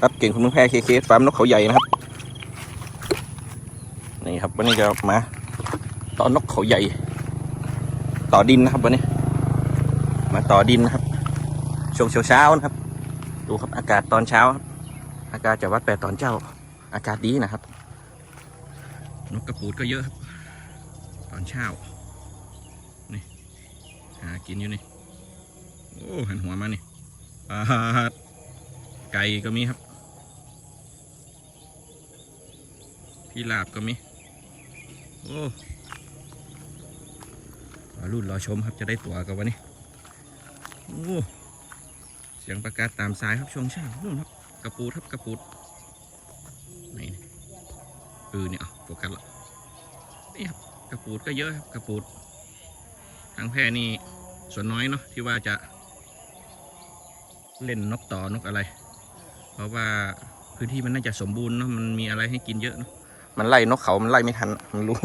ครับเก่งคุณเมืองแพร่เคเคฟาร์มนกเขาใหญ่นะครับ นี่ครับวันนี้จะมาต่อนกเขาใหญ่ ต่อดินนะครับวันนี้ มาต่อดินนะครับช่วงเช้าๆนะครับ ดูครับอากาศตอนเช้าครับอากาศจะวัดแปดตอนเช้า อากาศดีนะครับ นกกระปูดก็เยอะครับ ตอนเช้า นี่ หากินอยู่นี่ โอ้หันหัวมานี่ปลาดไก่ก็มีครับ พี่ลาบก็มี โอ้รอรุ่นรอชมครับจะได้ตัวกันวันนี้โอ้เสียงประกาศตามสายครับช่วงเช้านู่นครับกระปูดครับกระปูดนี่เออเนี่ยเอาโฟกัสละนี่ครับกระปูดก็เยอะครับกระปูดทางแพร่นี่ส่วนน้อยเนาะที่ว่าจะเล่นนกต่อนกอะไร เพราะว่าพื้นที่มันน่าจะสมบูรณ์เนาะมันมีอะไรให้กินเยอะเนาะ มันไล่นกเขามันไล่ไม่ทัน มันรู้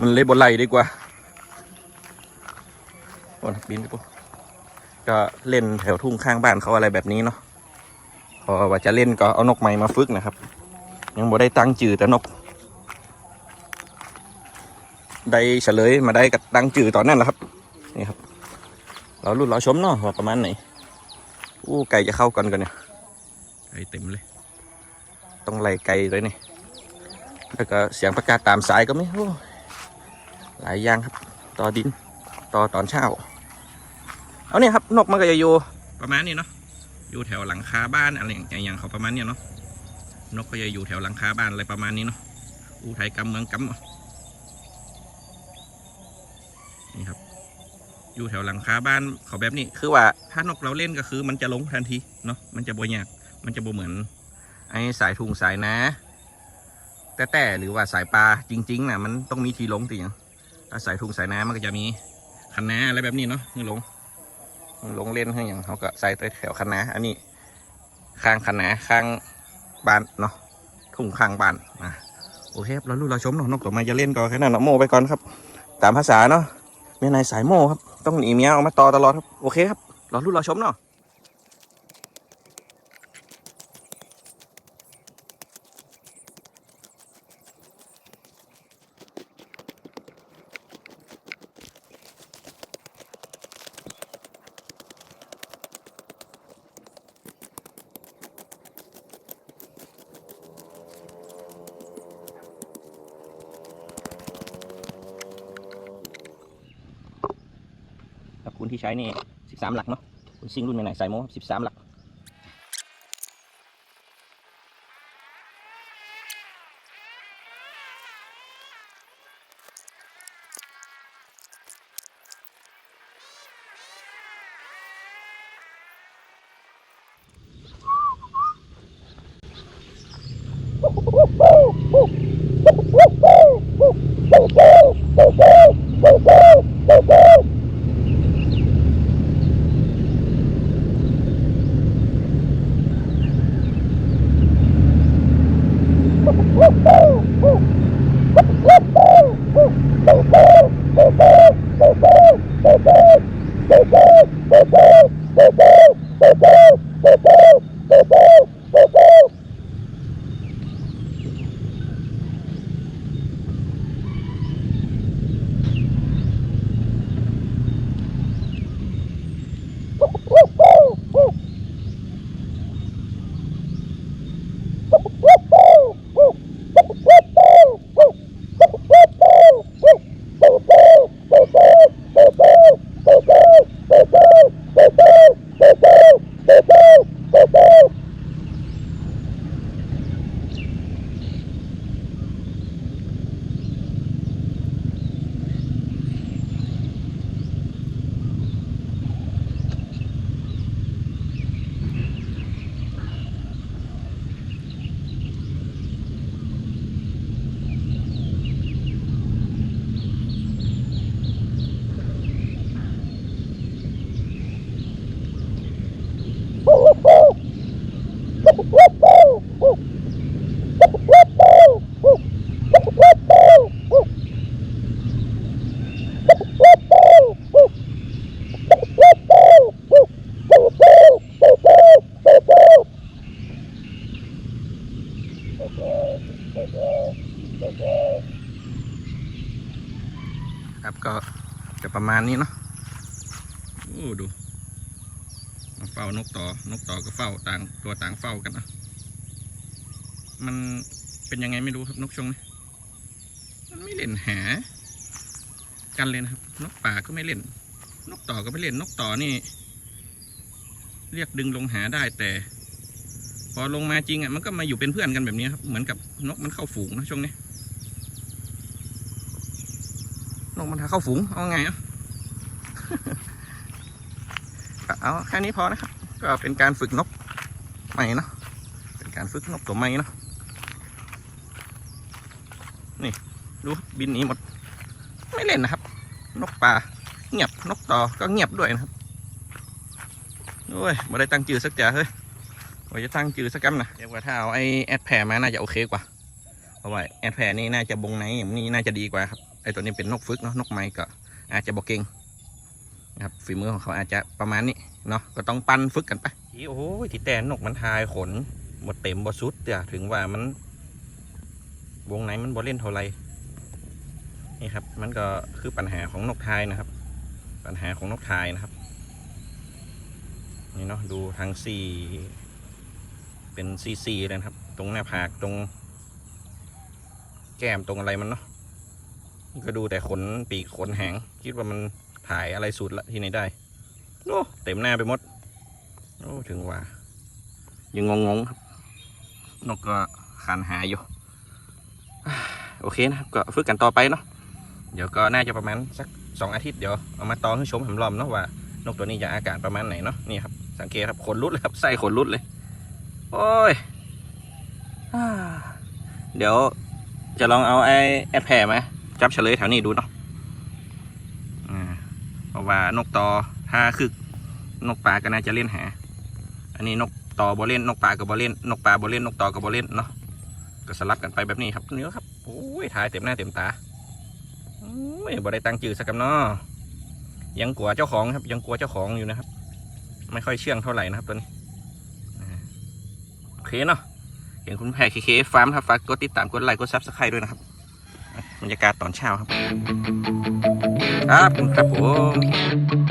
มันเลยบนไล่ดีกว่าโอ้นักบินไปปุ๊บก็เล่นแถวทุ่งข้างบ้านเขาอะไรแบบนี้เนาะพอว่าจะเล่นก็เอานกใหม่มาฝึกนะครับ ยังบ่ได้ตั้งจื่อแต่นก ได้เฉลยมาได้กับตั้งจื่อตอนนั้นแหละครับ นี่ครับ เราลุ้นเราชมเนาะว่าประมาณไหนอู้ไก่จะเข้ากันกันเนี่ยไก่เต็มเลย ต้องไล่ไก่เลยนี่ แล้วก็เสียงประกาศตามสายก็ไม่โอ้หลายอย่างครับ ต่อดิน ต่อตอนเช้า เอาเนี่ยครับ นกมันก็จะอยู่ประมาณนี้เนาะ อยู่แถวหลังคาบ้านอะไรอย่างอย่างเขาประมาณเนี้ยเนาะ นกก็จะอยู่แถวหลังคาบ้านอะไรประมาณนี้เนาะ อูไทยกำเมืองกำนี่ครับ อยู่แถวหลังคาบ้านเขาแบบนี้ คือว่าถ้านกเราเล่นก็คือ มันจะลงทันทีเนาะ มันจะบ่ยาก มันจะบ่เหมือน ไอ้สายทุงสายนะ แต่แต่หรือว่าสายปลาจริงๆนะมันต้องมีทีลงติอย่างถ้าสายทุงสายน้ำมันก็จะมีคันนาอะไรแบบนี้เนาะนี่ลงลงเล่นให้อย่างเขาก็ใส่ไปแถวคันนาอันนี้ข้างคันนาข้างบ้านเนาะทุ่งข้างบ้านนะโอเคครับเราลูกเราชมเนาะนกตัวมาจะเล่นก่อนแค่นั้นเนาะโมไปก่อนครับ ตามภาษาเนาะเมียนายสายโมครับต้องหนีเมียออกมาต่อตลอดครับโอเคครับเราลูกเราชมเนาะ ที่ใช้นี่สิบสามหลักเนาะคุณซิงรุ่นไหม่ๆใส่โม่สิบสามหลัก ครับก็จะประมาณนี้เนาะโอ้ดูเฝ้านกต่อนกต่อก็เฝ้าต่างตัวต่างเฝ้ากันนะมันเป็นยังไงไม่รู้ครับนกชงนี่มันไม่เล่นหา กันเลยนะครับ นกป่าก็ไม่เล่น นกต่อก็ไม่เล่นนกต่อนี่ เรียกดึงลงหาได้แต่ พอลงมาจริงอะมันก็มาอยู่เป็นเพื่อนกันแบบนี้ครับ เหมือนกับนกมันเข้าฝูงนะช่วงนี้ นกมันหาเข้าฝูงเอาไงอะก็เอาแค่นี้พอนะครับก็เป็นการฝึกนกใหม่เนาะเป็นการฝึกนกตัวใหม่เนาะนี่ดูบินหนีหมด ไม่เล่นนะครับ นกป่าเงียบนกต่อก็เงียบด้วยนะครับโอ้ยม่ได้ตั้งจือสักจ่าเฮ้ยว่าจะตั้งจือสักกำนะเดี๋ยวว่าถ้าเอาไอแอดแพรมาน่าจะโอเคกว่าเพราะว่าแอดแพรนี่น่าจะบงในอย่างนี้น่าจะดีกว่าครับ ไอตัวนี้เป็นนกฝึกเนาะนกไม้ก็อาจจะบอกเก่งนะครับฝีมือของเขาอาจจะประมาณนี้เนาะก็ต้องปั้นฝึกกันไปอีโอ้ยที่แต่นกมันทายขนหมดเต็มบ่สุดเดี๋ยถึงว่ามัน วงไหนมันบ่เล่นเท่าไรนี่ครับ มันก็คือปัญหาของนกไทยนะครับ ปัญหาของนกไทยนะครับนี่เนาะดูทางซีเป็นซีซีเลยครับ ตรงหน้าผากตรง แก้มตรงอะไรมันเนาะ ก็ดูแต่ขนปีกขนแหง คิดว่ามันถ่ายอะไรสุดละที่ไหนได้โอ้เต็มหน้าไปหมดโอ้ถึงว่า ยังงงๆครับ นกก็คันหาอยู่ โอเคนะครับ ก็ฝึกกันต่อไปเนาะเดี๋ยวก็น่าจะประมาณสักสองอาทิตย์เดี๋ยวเอามาตอนให้ชมหำลอมเนาะว่านกตัวนี้จะอาการประมาณไหนเนาะนี่ครับสังเกตครับขนรุดเลยครับไส้ขนรุดเลย โอ้ยอเดี๋ยวจะลองเอาไอ้แอดแพรม จับเฉลยแถวนี้ดูเนาะอ่าเพราะว่านกต่อถ้าคือนกป่าก็น่าจะเล่นหา อันนี้นกต่อบอเล่นนกป่ากับบอเล่นนกป่าบอเล่นนกต่อกับบอเล่นเนาะก็สลับกันไปแบบนี้ครับเนื้อครับโอ้ยถ่ายเต็มหน้าเต็มตาโอ้ยบ่ได้ตังจื่อสักกำเนาะยังกลัวเจ้าของครับ ยังกลัวเจ้าของอยู่นะครับ ไม่ค่อยเชื่องเท่าไหร่นะครับตัวนี้โอเคเนาะเห็นคุณแพรเคเคฟาร์มครับฝากกดติดตามกดไลค์กดซับสไครต์ด้วยนะครับ บรรยากาศตอนเช้าครับ ครับคุณครับผม